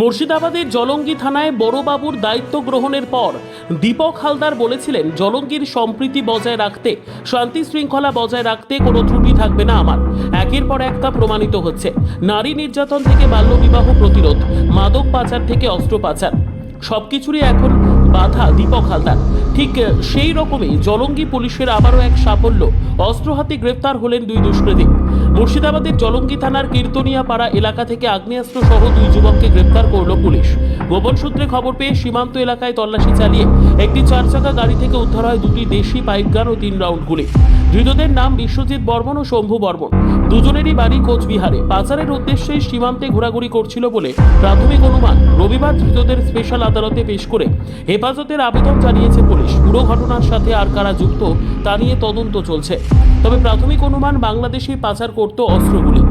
মুর্শিদাবাদের জলঙ্গি থানায় বড়বাবুর দায়িত্ব গ্রহণের পর দীপক হালদার বলেছিলেন, জলঙ্গির সম্প্রীতি বজায় রাখতে, শান্তি শৃঙ্খলা বজায় রাখতে কোনো ত্রুটি থাকবে না আমার। একের পর এক তা প্রমাণিত হচ্ছে, নারী নির্যাতন থেকে বাল্যবিবাহ প্রতিরোধ, মাদক পাচার থেকে অস্ত্র পাচার সবকিছুরই এখন বাধা দীপক হালদার। ঠিক সেই রকমই জলঙ্গি পুলিশের আবারও এক সাফল্য, অস্ত্র হাতে গ্রেপ্তার হলেন দুই দুষ্কৃতী। মুর্শিদাবাদের জলঙ্গি থানার কীর্তনিয়া পাড়া এলাকা থেকে আগ্নেয়াস্ত্র সহ দুই যুবককে গ্রেপ্তার করল পুলিশ। গোপন সূত্রে খবর পেয়ে সীমান্ত এলাকায় তল্লাশি চালিয়ে একটি চার চাকা গাড়ি থেকে উদ্ধার হয় দুটি দেশি পাইপগান ও তিন রাউন্ড গুলি। ধৃতদের নাম বিশ্বজিৎ বর্মন ও শম্ভু বর্মন। দুজনেরই বাড়ি কোচবিহারে। পাচারের উদ্দেশ্যে সীমান্তে ঘোরাঘুরি করছিল বলে প্রাথমিক অনুমান। রবিবার ধৃতদের স্পেশাল আদালতে পেশ করে হেফাজতের আবেদন জানিয়েছে পুলিশ। পুরো ঘটনার সাথে আর কারা যুক্ত তা নিয়ে তদন্ত চলছে। তবে প্রাথমিক অনুমান বাংলাদেশে পাচার করত অস্ত্রগুলি।